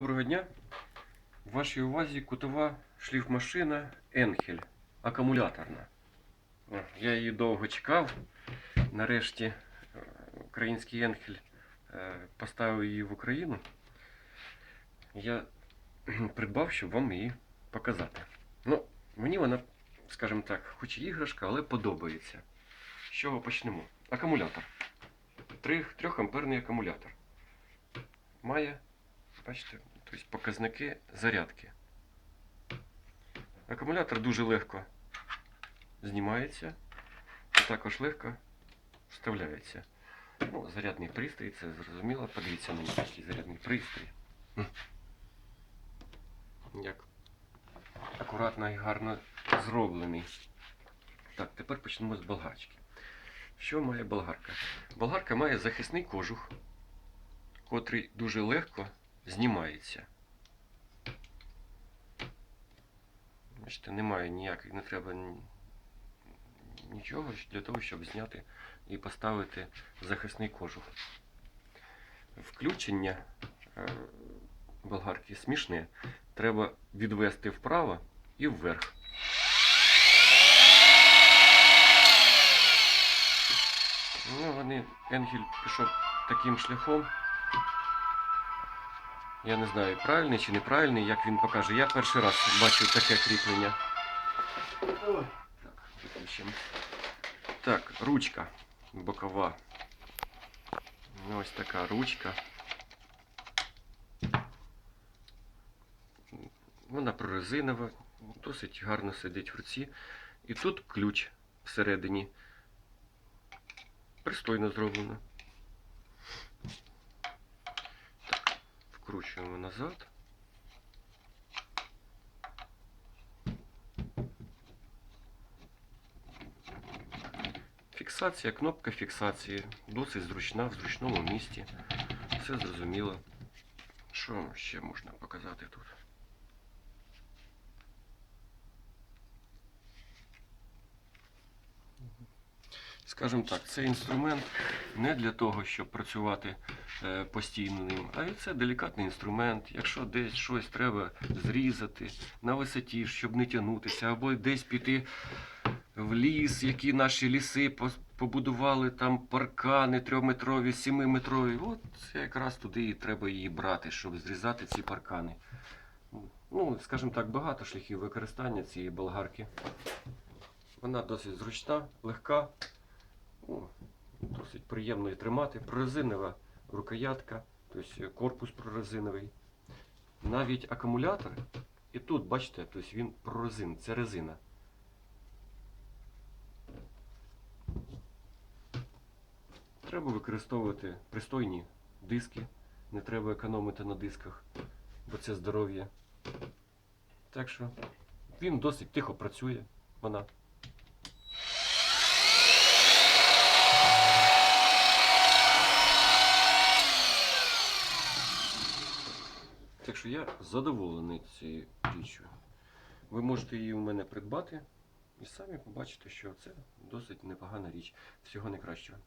Доброго дня. В вашій увазі кутова шліфмашина Енхель акумуляторна. Я її довго чекав. Нарешті е, український Енхель е, поставив її в Україну. Я придбав, щоб вам її показати. Ну, мені вона, скажімо так, хоч і іграшка, але подобається. З чого почнемо? Акумулятор. 3, 3 амперний акумулятор. Має Бачите, тобто показники зарядки. Акумулятор дуже легко знімається, і також легко вставляється. Ну, зарядний пристрій, це зрозуміло. Подивіться на який зарядний пристрій. Як акуратно і гарно зроблений. Так, тепер почнемо з болгарочки. Що має болгарка? Болгарка має захисний кожух, котрий дуже легко знімається. Бачите, немає ніяких, не треба нічого для того, щоб зняти і поставити захисний кожух. Включення е, болгарки смішне. Треба відвести вправо і вверх. Ну, вони, Енгель пішов таким шляхом. Я не знаю, правильний чи неправильний, як він покаже. Я перший раз бачив таке кріплення. Так, виключимо. Так, ручка бокова. Ось така ручка. Вона прорезинова, досить гарно сидить в руці. І тут ключ всередині. Пристойно зроблено. Вкручуємо назад. Фіксація, кнопка фіксації. Досить зручна в зручному місці. Все зрозуміло. Що ще можна показати тут? Скажімо так, цей інструмент не для того, щоб працювати постійно ним, а це делікатний інструмент. Якщо десь щось треба зрізати на висоті, щоб не тягнутися, або десь піти в ліс, які наші ліси побудували там паркани трьохметрові, сімиметрові. От якраз туди і треба її брати, щоб зрізати ці паркани. Ну, скажімо так, багато шляхів використання цієї болгарки. Вона досить зручна, легка. Ну, досить приємно і тримати. Прорезинова рукоятка, тобто корпус прорезиновий. Навіть акумулятор. І тут, бачите, тобто він прорезин, це резина. Треба використовувати пристойні диски. Не треба економити на дисках, бо це здоров'я. Так що він досить тихо працює. Вона. Так що я задоволений цією річчю. Ви можете її у мене придбати і самі побачите, що це досить непогана річ. Всього найкращого.